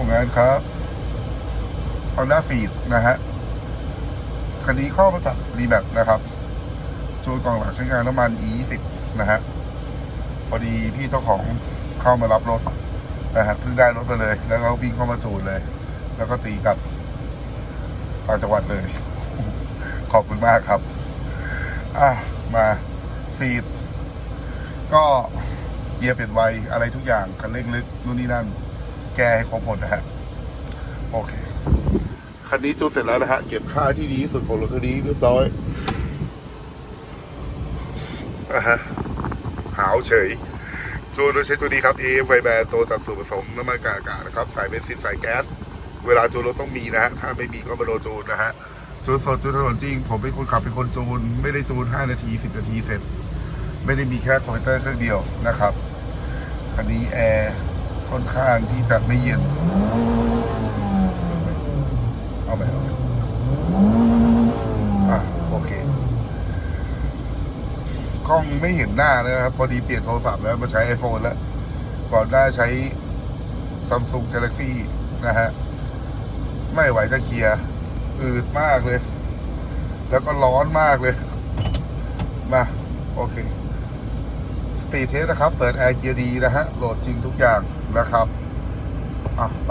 ส่งงานครับเอาหน้าฟีดนะฮะคันนี้เข้ามาจากรีแมปนะครับจูนกล่องหลังใช้งานน้ำมัน E20 นะฮะพอดีพี่เจ้าของเข้ามารับรถนะฮะเพิ่งได้รถมาเลย แล้วก็วิ่งเข้ามาจูนเลย แล้วก็ตีกลับต่างจังหวัดเลย ขอบคุณมากครับ อะมาฟีด ก็เกียร์เปลี่ยนไวอะไรทุกอย่างคันเร่งลึกนู่นนี่นั่น แก้ให้ครบหมดนะฮะโอเคคันนี้จูเสร็จแล้วนะฮะเก็บค่าที่ดีที่สุดของรถคันนี้เรียบร้อยอะฮะหาวเฉยจูนโดยใช้ตัวนี้ครับ AF ไฟแบนตัวจากส่วนผสมน้ำมันกากอากาศนะครับสายเบนซินสายแก๊ส เวลาจูนรถต้องมีนะฮะถ้าไม่มีก็มาโดนจูนนะฮะจูนสดจูนถนนจริง ผมเป็นคนขับเป็นคนจูน ไม่ได้จูน 5 นาที 10 นาทีเสร็จ ไม่ได้มีแค่คอมพิวเตอร์เครื่องเดียวนะครับคันนี้แอร์ ค่อนข้างที่จะไม่เย็น เอาไปเอาไปอะโอเคกล้องไม่เห็นหน้าเลยนะครับ พอดีเปลี่ยนโทรศัพท์แล้วมาใช้ iPhone แล้ว ก่อนหน้าใช้ Samsung Galaxy นะฮะ ไม่ไหวจะเคลียร์อืดมากเลย แล้วก็ร้อนมากเลย มา โอเค ปีเทสนะครับ เปิดแอร์เกียร์ดีนะฮะ โหลดจริงทุกอย่างนะครับ อะไป